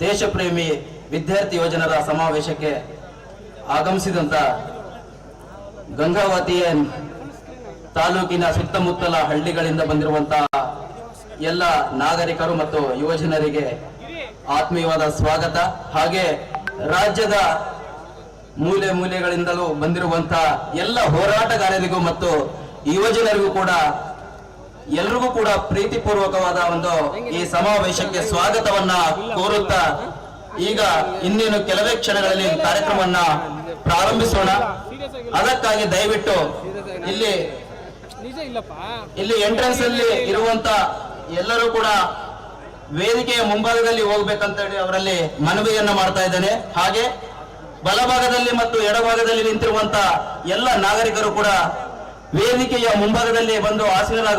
ದೇಶಪ್ರೇಮಿ ವಿದ್ಯಾರ್ಥಿ ಯೋಜನರ ಸಮಾವೇಶಕ್ಕೆ ಆಗಮಿಸಿದಂತ ಗಂಗಾವತಿಯ ತಾಲೂಕಿನ ಸುತ್ತಮುತ್ತಲ ಹಳ್ಳಿಗಳಿಂದ ಬಂದಿರುವಂತಹ ಎಲ್ಲ ನಾಗರಿಕರು ಮತ್ತು ಯುವಜನರಿಗೆ ಆತ್ಮೀಯವಾದ ಸ್ವಾಗತ. ಹಾಗೆ ರಾಜ್ಯದ ಮೂಲೆ ಮೂಲೆಗಳಿಂದಲೂ ಬಂದಿರುವಂತಹ ಎಲ್ಲ ಹೋರಾಟಗಾರರಿಗೂ ಮತ್ತು ಯುವಜನರಿಗೂ ಕೂಡ ಎಲ್ರಿಗೂ ಕೂಡ ಪ್ರೀತಿಪೂರ್ವಕವಾದ ಒಂದು ಈ ಸಮಾವೇಶಕ್ಕೆ ಸ್ವಾಗತವನ್ನ ಕೋರುತ್ತಾ ಈಗ ಇನ್ನೇನು ಕೆಲವೇ ಕ್ಷಣಗಳಲ್ಲಿ ಕಾರ್ಯಕ್ರಮವನ್ನ ಪ್ರಾರಂಭಿಸೋಣ. ಅದಕ್ಕಾಗಿ ದಯವಿಟ್ಟು ಇಲ್ಲಿ ಇಲ್ಲಿ ಎಂಟ್ರೆನ್ಸ್ ಅಲ್ಲಿ ಇರುವಂತ ಎಲ್ಲರೂ ಕೂಡ ವೇದಿಕೆಯ ಮುಂಭಾಗದಲ್ಲಿ ಹೋಗ್ಬೇಕಂತ ಹೇಳಿ ಅವರಲ್ಲಿ ಮನವಿಯನ್ನ ಮಾಡ್ತಾ ಇದ್ದೇನೆ. ಹಾಗೆ ಬಲಭಾಗದಲ್ಲಿ ಮತ್ತು ಎಡಭಾಗದಲ್ಲಿ ನಿಂತಿರುವಂತ ಎಲ್ಲ ನಾಗರಿಕರು ಕೂಡ ವೇದಿಕೆಯ ಮುಂಭಾಗದಲ್ಲಿ ಬಂದು ಆಸೀನರಾಗ